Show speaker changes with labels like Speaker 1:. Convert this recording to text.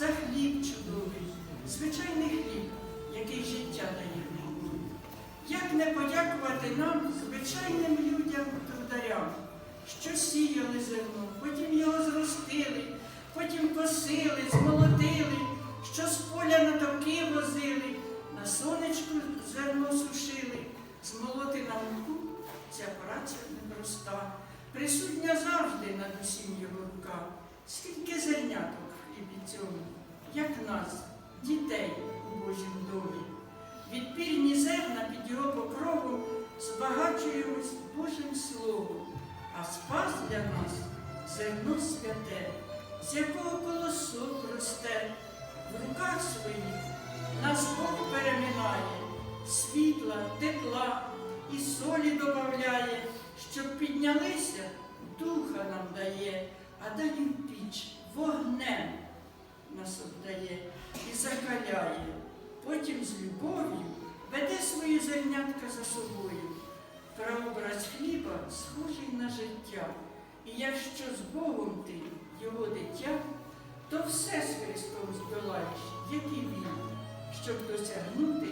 Speaker 1: за хліб чудовий, звичайний хліб, який життя дає нам. Як не подякувати нам, звичайним людям, трударям, що сіяли зерно, потім його зростили, потім косили, змолотили, що з поля на товки возили, на сонечку зерно сушили, змолоти на муку, ця праця непроста, присутня завжди над усім його рука. Скільки зерняток в хлібі цьому, як нас, дітей у Божім домі. Відпільні зерна під його покровом збагачуємось Божим Словом, а спас для нас зерно святе, з якого колосок росте, в руках своїх нас Бог переминає, світла, тепла і солі добавляє, щоб піднялися, духа нам дає, а далі піч вогнем нас обдає і закаляє. Потім з любов'ю веде свої зернятка за собою. Прообраз хліба схожий на життя. І якщо з Богом ти його дитя, то все з Христом здолаєш, як і він, щоб досягнути